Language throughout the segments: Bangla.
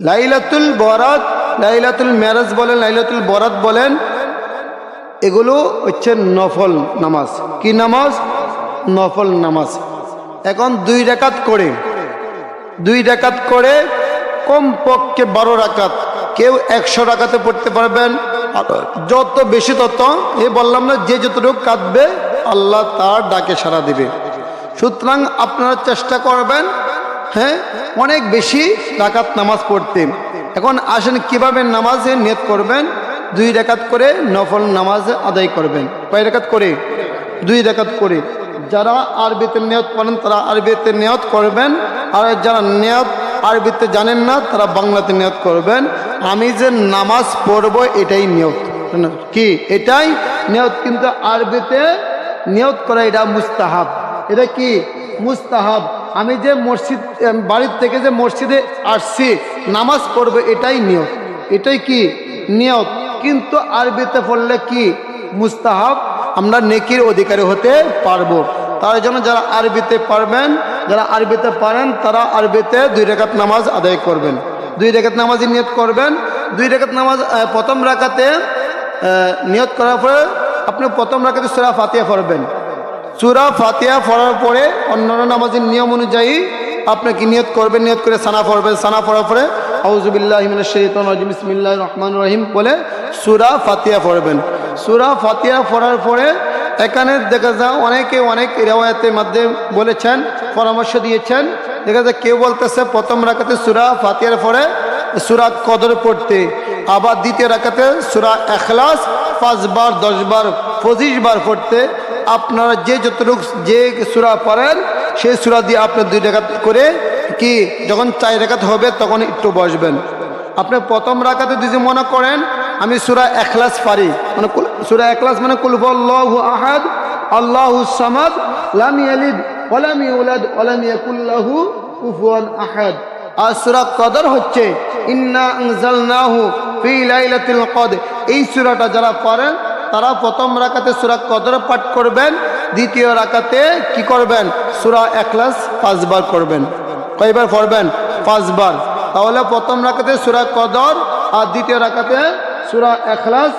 লাইলাতুল বরাত, লাইলাতুল মেরাজ বলেন, লাইলাতুল বরাত বলেন, এগুলো হচ্ছে নফল নামাজ। কি নামাজ? নফল নামাজ। এখন দুই রেখাত করে, দুই রেখাত করে কমপক্ষে বারো রাকাত কেউ একশো রাকাতে পড়তে পারবেন। যত বেশি তত, এ বললাম না, যে যতটুকু কাঁদবে, আল্লাহ তার ডাকে সাড়া দিবে। সুতরাং আপনারা চেষ্টা করবেন হ্যাঁ অনেক বেশি রাকাত নামাজ পড়তে। এখন আসেন কীভাবে নামাজে নিয়ত করবেন? দুই রেখাত করে নফল নামাজ আদায় করবেন। কয় রেখাত করে? দুই রেখাত করে। যারা আরবিতে নিয়ত করেন, তারা আরবিতে নিয়ত করবেন। আর যারা নিয়ত আরবিতে জানেন না, তারা বাংলাতে নিয়ত করবেন। আমি যে নামাজ পড়ব, এটাই নিয়ত। কি? এটাই নিয়ত। কিন্তু আরবিতে নিয়ত করা এটা মুস্তাহাব। এটা কি? মুস্তাহাব। আমি যে মসজিদ বাড়ির থেকে যে মসজিদে আসছি, নামাজ পড়বে এটাই নিয়ত এটাই কি? নিয়ত। কিন্তু আরবিতে পড়লে কি? মুস্তাহাব। আমরা নেকির অধিকারী হতে পারব। তার জন্য যারা আরবিতে পারবেন, যারা আরবিতে পারেন, তারা আরবিতে দুই রেখাত নামাজ আদায় করবেন। দুই রেখাত নামাজই নিয়ত করবেন। দুই রেখাত নামাজ প্রথম রাখাতে নিয়ত করার পরে আপনি প্রথম রাখাতে সুরা ফাতিয়া পড়বেন। সুরা ফাতিয়া পড়ার পরে অন্যান্য নামাজের নিয়ম অনুযায়ী আপনাকে নিয়ত করবেন, নিয়ত করে সানা পড়বেন। সানা পড়ার পরে আউজুবিল্লাহ শরীতন রাজিম রহমান রহিম বলে সুরা ফাতিয়া পড়বেন। সুরা ফাতিয়া পড়ার পরে এখানে দেখা যায় অনেকে অনেক রেওয়ায়তের মধ্যে বলেছেন, পরামর্শ দিয়েছেন। দেখা যায় কেউ বলতেছে, প্রথম রাখাতে সুরা ফাতিয়ার পরে সুরা কদর পড়তে, আবার দ্বিতীয় রাখাতে সুরা এখলাস পাঁচবার, দশবার পঁচিশ বার পড়তে। আপনারা যে যতটুকু যে সুরা পড়েন, সেই সুরা দিয়ে আপনি দুই রেখাত করে কি যখন চার রেখাত হবে তখন একটু বসবেন। আপনি প্রথম রাখাতে যদি মনে করেন, আমি সুরা এখলাস পারি মানে সুরা এখলাস মানে কুলফল্লাহু আহাদ, আল্লাহু সামাদ, লাম ইয়ালিদ ওয়ালাম ইউলাদ ওয়ালাম ইয়াকুল্লাহু কুফুয়ান আহাদ। আর সুরা কদর হচ্ছে, ইন্না আনজালনাহু ফি লাইলাতিল কদর। এই সূরাটা যারা পড়েন তারা প্রথম রাকাতে সূরা কদর পাঠ করবেন, দ্বিতীয় রাকাতে কি করবেন? সূরা এখলাস পাঁচবার করবেন কয়বার পড়বেন? পাঁচবার। তাহলে প্রথম রাকাতে সূরা কদর আর দ্বিতীয় রাকাতে সূরা এখলাস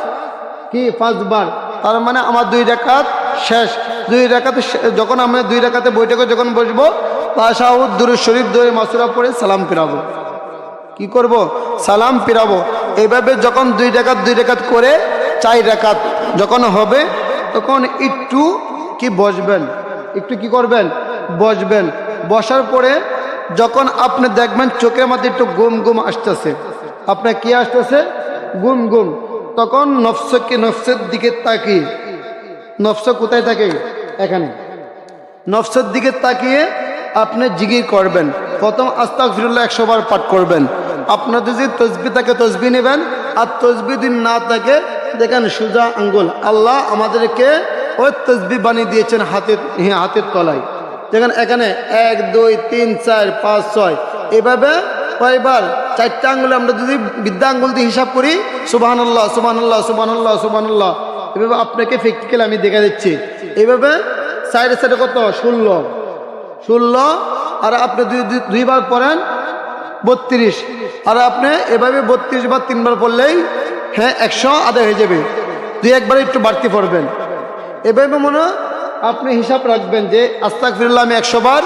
কি? পাঁচবার। তার মানে আমার দুই রেখাত শেষ। দুই রেখাতে যখন আমরা দুই রেখাতে বৈঠকে যখন বসবো তাশাহুদ শরীফ দই মাসুরা পড়ে সালাম ফিরাবো। কি করব? সালাম ফিরাবো। এইভাবে যখন দুই রেখাত দুই রেখাত করে চার রেখাত যখন হবে, তখন একটু কি বসবেন? একটু কি করবেন? বসবেন। বসার পরে যখন আপনি দেখবেন চোখের মধ্যে একটু গুম গুম আসতেছে, আপনার কি আসতেছে? গুম গুম। তখন নফসকে নফসের দিকে তাকিয়ে, নফস কোথায় থাকে? এখানে। নফসের দিকে তাকিয়ে আপনি জিগির করবেন। প্রথম আস্তাক ফিরুল্লাহ একশো বার পাঠ করবেন। আপনাদের যদি তসবি থাকে তসবি নেবেন। আর তসবি দিন না থাকে, দেখেন সুজা আঙ্গুল। আল্লাহ আমাদেরকে ওই তসবি বানিয়ে দিয়েছেন হাতের হ্যাঁ হাতের তলায়। দেখেন এখানে এক, দুই, তিন, চার, পাঁচ, ছয়। এভাবে কয়বার? চারটা আঙ্গুলে আমরা যদি বিদ্যা আঙ্গুল দিয়ে হিসাব করি সুবাহান আল্লাহ সুবাহান আল্লাহ সুবাহান আল্লাহ সুবাহান আল্লাহ এভাবে আপনাকে প্র্যাকটিক্যাল আমি দেখা দিচ্ছি। এভাবে সাইডে সাইডে কত? ষোলো। ষোলো। আর আপনি দুই দুই- দুইবার পড়েন বত্রিশ। আর আপনি এভাবে বত্রিশ বার তিনবার পড়লেই হ্যাঁ একশো আদায় হয়ে যাবে। দুই একবার একটু বাড়তি পড়বেন। এভাবে মনে আপনি হিসাব রাখবেন যে আস্তাক ফিরুল্লাহ আমি একশো বার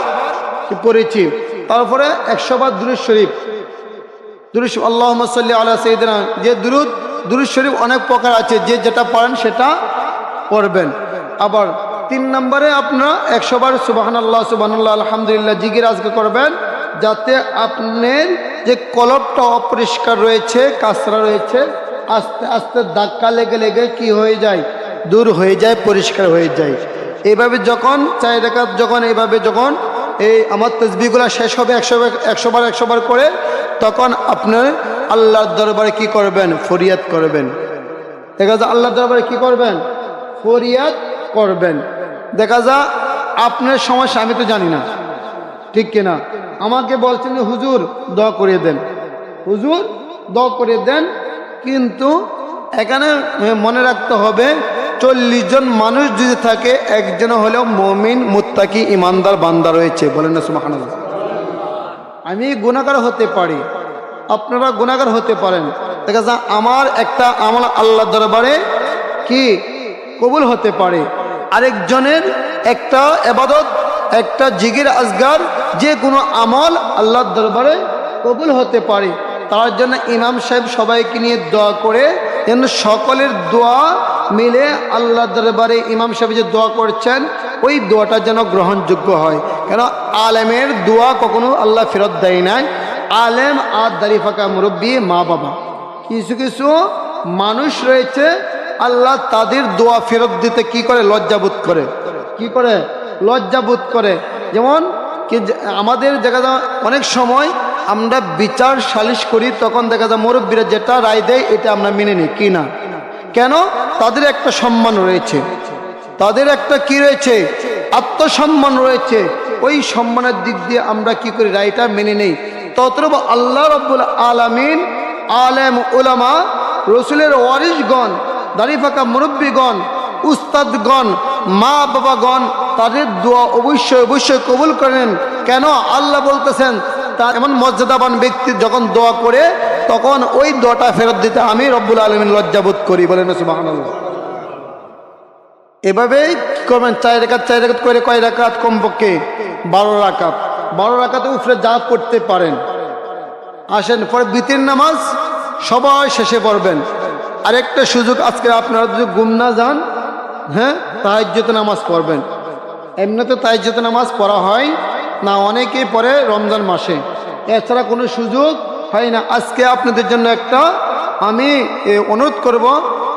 পড়েছি। তারপরে একশো বার দুরুদ শরীফ। দুরুদ আল্লাহ সাল্লি আল্লাহ সঈদিনা যে দুরুদ দুরুদ শরীফ অনেক প্রকার আছে, যে যেটা পড়েন সেটা পড়বেন। আবার তিন নম্বরে আপনার একশো বার সুবাহান আল্লাহ সুবাহান আলহামদুলিল্লাহ জিগির আজকে করবেন। যাতে আপনার যে কলপটা অপরিষ্কার রয়েছে, কাঁচরা রয়েছে, আস্তে আস্তে ধাক্কা লেগে লেগে কি হয়ে যায়? দূর হয়ে যায়, পরিষ্কার হয়ে যায়। এইভাবে যখন চাই রেখা যখন এইভাবে যখন, এই আমার তসবিগুলো শেষ হবে একশো একশো বার একশো বার করে, তখন আপনার আল্লাহর দরবারে কি করবেন? ফরিয়াদ করবেন। দেখা যায় আল্লাহর দরবারে কি করবেন? ফরিয়াদ করবেন। দেখা যা আপনার সমস্যা, আমি তো জানি না। ঠিক কিনা? আমাকে বলছেন যে হুজুর দ করিয়ে দেন। হুজুর দ করিয়ে দেন, কিন্তু এখানে মনে রাখতে হবে, চল্লিশ জন মানুষ যদি থাকে, একজন হলেও মমিন, মুত্তাকি, ইমানদার বান্দা রয়েছে। বলেন না সুমাহান আমি গুণাগার হতে পারি। আপনারা গুণাগার হতে পারেন। দেখা যায় আমার একটা আমল আল্লাহ দরবারে কি কবুল হতে পারে। আরেকজনের একটা এবাদত একটা জিগির আজগার, যে কোনো আমল আল্লাহর দরবারে কবুল হতে পারে। তার জন্য ইমাম সাহেব সবাইকে নিয়ে দোয়া করে, যেন সকলের দোয়া মিলে আল্লাহ দরবারে ইমাম সাহেব যে দোয়া করছেন, ওই দোয়াটা যেন গ্রহণযোগ্য হয়। কেন আলেমের দোয়া কখনো আল্লাহ ফেরত দেয় নাই। আলেম আর দাড়ি ফাঁকা মুরব্বী মা বাবা। কিছু কিছু মানুষ রয়েছে, আল্লাহ তাদের দোয়া ফেরত দিতে কি করে? লজ্জাবোধ করে। কি করে? লজ্জাবোধ করে। যেমন কি আমাদের দেখা যায় অনেক সময় আমরা বিচার সালিশ করি, তখন দেখা যায় মুরব্বীরা যেটা রায় দেয় এটা আমরা মেনে নিই, কি না? কেন? তাদের একটা সম্মান রয়েছে। তাদের একটা কি রয়েছে? আত্মসম্মান রয়েছে। ওই সম্মানের দিক দিয়ে আমরা কি করি, রায়টা মেনে নেই। তত্রব আল্লাহ রব্বুল আলামিন আলেম ওলামা রসুলের ওয়ারিশগণ, দাড়ি ফাঁকা মুরব্বীগণ, উস্তাদগণ মা বাবাগণ, তাদের দোয়া অবশ্যই অবশ্যই কবুল করেন কেন? আল্লাহ বলতেছেন তার এমন মর্যাদাবান ব্যক্তি যখন দোয়া করে, তখন ওই দোয়াটা ফেরত দিতে আমি রব্বুল আলমিন লজ্জাবোধ করি। বলেন সুবাহ এভাবেই করবেন চার রেখাত চার রেখাত করে কয় রাকাত কমপক্ষে? বারো রাকাত। বারো রাকাতে উফরে যা পড়তে পারেন। আসেন, পরে বিতির নামাজ সবাই শেষে পড়বেন। আরেকটা সুযোগ আজকে আপনারা যদি গুম না যান হ্যাঁ তাহাজ্যত নামাজ পড়বেন। এমনিতে তাহাজ্যত নামাজ পড়া হয় না, অনেকেই পড়ে রমজান মাসে। এছাড়া কোনো সুযোগ হয় না। আজকে আপনাদের জন্য একটা আমি অনুরোধ করব,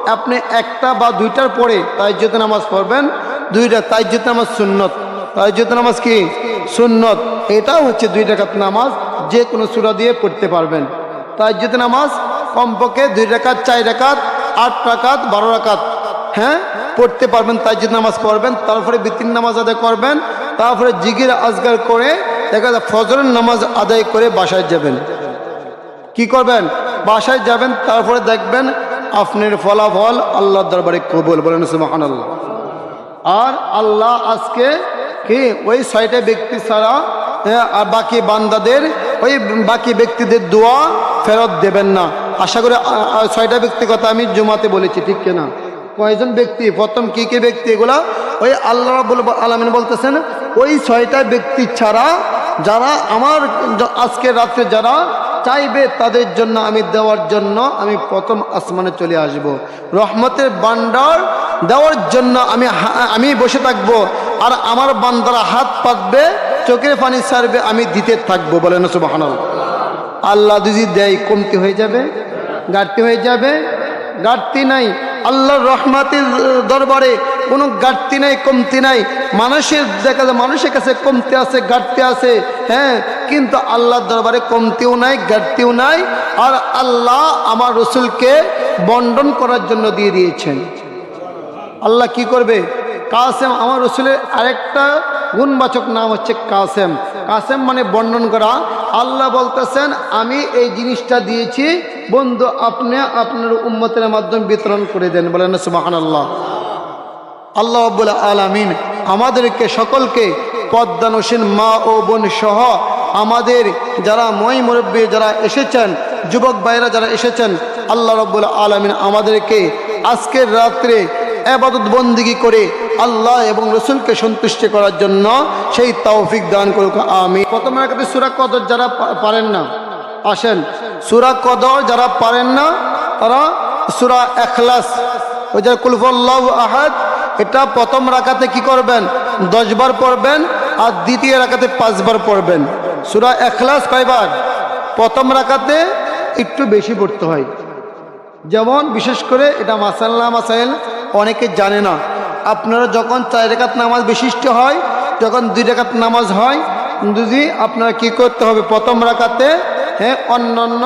আপনি একটা বা দুইটার পরে তাহাজ্যত নামাজ পড়বেন। দুইটা, তাহাজ্যত নামাজ সুন্নত। তাহাজ্যত নামাজ কি? সুন্নত। এটাও হচ্ছে দুই রাকাত নামাজ যে কোনো সূরা দিয়ে পড়তে পারবেন। তাহাজ্জুদ নামাজ কমপক্ষে দুই রাকাত চার রাকাত আট রাকাত বারো রাকাত হ্যাঁ? পড়তে পারবেন তাহাজ্জুদ নামাজ পড়বেন, তারপরে বিতিন নামাজ আদায় করবেন, তারপরে জিগির আজগার করে, দেখা যায় ফজরের নামাজ আদায় করে বাসায় যাবেন। কি করবেন? বাসায় যাবেন, তারপরে দেখবেন আপনার ফলাফল আল্লাহর দরবারে কবুল। বলেন সুবহান আল্লাহ আর আল্লাহ আজকে কি? ওই ছয়টা ব্যক্তি ছাড়া আর বাকি বান্দাদের, ওই বাকি ব্যক্তিদের দোয়া ফেরত দেবেন না। আশা করি ছয়টা ব্যক্তি কথা আমি জুমাতে বলেছি, ঠিক কিনা? কয়জন ব্যক্তি? প্রথম কি কি ব্যক্তি এগুলা? ওই আল্লাহ রাব্বুল আলমিন বলতেছেন, ওই ছয়টা ব্যক্তি ছাড়া যারা আমার আজকে রাত্রে যারা চাইবে তাদের জন্য আমি দেওয়ার জন্য আমি প্রথম আসমানে চলে আসব। রহমতের বান্ডার দেওয়ার জন্য আমি আমি বসে থাকব আর আমার বান্দারা হাত পাতবে, চোখের পানি সারবে আমি দিতে থাকব। বলেন সুবাহান আল্লাহ যদি দেয়, কমতি হয়ে যাবে, ঘাটতি হয়ে যাবে, ঘাটতি নাই। আল্লাহর রহমাতের দরবারে কোনো ঘাটতি নাই, কমতি নাই। মানুষের দেখা যায়, মানুষের কাছে কমতে আছে, ঘাটতে আছে হ্যাঁ। কিন্তু আল্লাহর দরবারে কমতিও নাই, ঘাটতিও নাই। আর আল্লাহ আমার রসুলকে বন্টন করার জন্য দিয়ে দিয়েছেন। আল্লাহ কি করবে? কাসেম, আমার রসুলের আরেকটা গুণবাচক নাম হচ্ছে কাসেম। কাসেম মানে বর্ণন করা। আল্লাহ বলতেছেন, আমি এই জিনিসটা দিয়েছি, বন্ধু, আপনি আপনার উম্মতের মাধ্যমে বিতরণ করে দেন। বলেন সুবাহান আল্লাহ আল্লাহ আব্বুল আলমিন আমাদেরকে সকলকে পদ্মানসীন মা ও বোন সহ আমাদের যারা মই মুরব্বী যারা এসেছেন, যুবক ভাইরা যারা এসেছেন, আল্লাহ রব্বুল আলমিন আমাদেরকে আজকের রাত্রে আবাদত বন্দিগি করে আল্লাহ এবং রসুলকে সন্তুষ্ট করার জন্য সেই তৌফিক দান করুক আমি প্রথম রাখাতে সুরা কদর যারা পারেন না, আসেন। সুরা কদর যারা পারেন না, তারা সুরা এখলাস। ওই যারা কুলফল্লাহ আহাদ, এটা প্রথম রাখাতে কি করবেন? দশবার পড়বেন আর দ্বিতীয় রাখাতে পাঁচবার পড়বেন। সুরা এখলাস কয়বার? প্রথম রাখাতে একটু বেশি পড়তে হয়। যেমন বিশেষ করে এটা মাসাল্লাহ মাসাইল অনেকে জানে না। আপনারা যখন চার রেখাত নামাজ বিশিষ্ট হয়, যখন দুই রেখাত নামাজ হয় যদি আপনারা কি করতে হবে? প্রথম রাখাতে হ্যাঁ অন্যান্য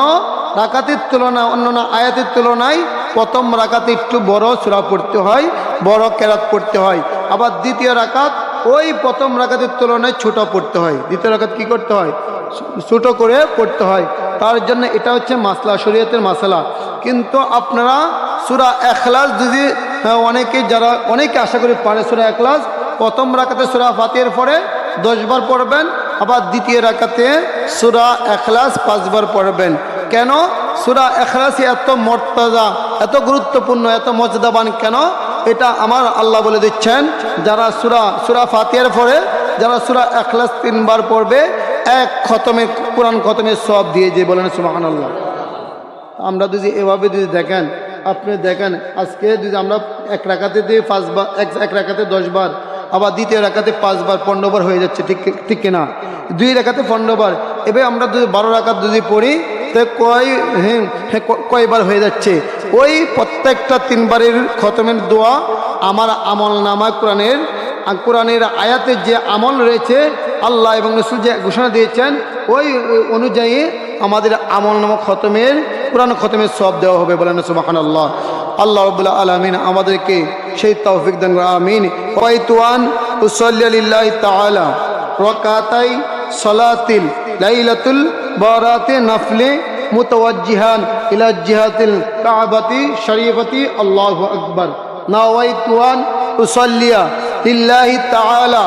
রাকাতের তুলনায় অন্যান্য আয়াতের তুলনায় প্রথম রাকাতে একটু বড় সুরা পড়তে হয়, বড় কেরাত পড়তে হয়। আবার দ্বিতীয় রাকাত, ওই প্রথম রাকাতের তুলনায় ছোট পড়তে হয়। দ্বিতীয় রাকাত কি করতে হয়? ছোট করে পড়তে হয়। তার জন্য এটা হচ্ছে মাসলা, শরীয়তের মাসলা। কিন্তু আপনারা সুরা এখলাস যদি অনেকে যারা, অনেকে আশা করি পারে সুরা এখলাস প্রথম রাকাতে সুরা ফাতির পরে দশবার পড়বেন, আবার দ্বিতীয় রাকাতে সুরা এখলাস পাঁচবার পড়বেন। কেন? সুরা এখলাসি এত মর্তাজা এত গুরুত্বপূর্ণ, এত মর্যাদাবান কেন? এটা আমার আল্লাহ বলে দিচ্ছেন। যারা সুরা সুরা ফাতিয়ার পরে, যারা সুরা এখলাস তিনবার পড়বে, এক খতমে, কোরআন খতমের সব দিয়ে যে বলেন সুবাহান আল্লাহ আমরা যদি এভাবে যদি দেখেন আপনি দেখেন, আজকে যদি আমরা এক রাখাতে দিয়ে পাঁচবার, এক এক রাখাতে দশবার, আবার দ্বিতীয় রাখাতে পাঁচবার, পনেরোবার হয়ে যাচ্ছে, ঠিক ঠিক কিনা? দুই রাখাতে পনেরোবার। এবার আমরা যদি বারো রাখাত যদি পড়ি, তো কয় হ্যাঁ কয়বার হয়ে যাচ্ছে? ওই প্রত্যেকটা তিনবারের খতমের দোয়া আমার আমল নামা কোরআনের কোরআনের আয়াতে যে আমল রয়েছে, আল্লাহ এবং রসুল যে ঘোষণা দিয়েছেন, ওই অনুযায়ী আমাদের আমল নামা খতমের কোরআন খতমের সব দেওয়া হবে বলেন সুবাহান আল্লাহ আল্লাহ রবুল্লাহ আলমিন আমাদেরকে সেই তৌফিক দান আমিন। ওয়াইতুয়ান উসল্লিল্লাহ তাআলা রকাতাই সলাতিল লাইলাতুল বারাতে নাফলে মুতাওয়াজ্জিহান ইলা জিহাতিল কাবাতি শরীফতি, আল্লাহু আকবার। নাওয়াইতুয়ান উসল্লিয়া লিল্লাহি তাআলা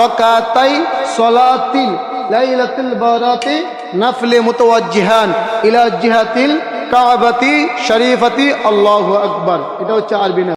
রকাতাই সলাতিল লাইলাতুল বারাতে নাফলে মুতাওয়াজ্জিহান ইলা জিহাতিল কাবাতি শরীফতি আল্লাহু আকবার এটা হচ্ছে আরবি না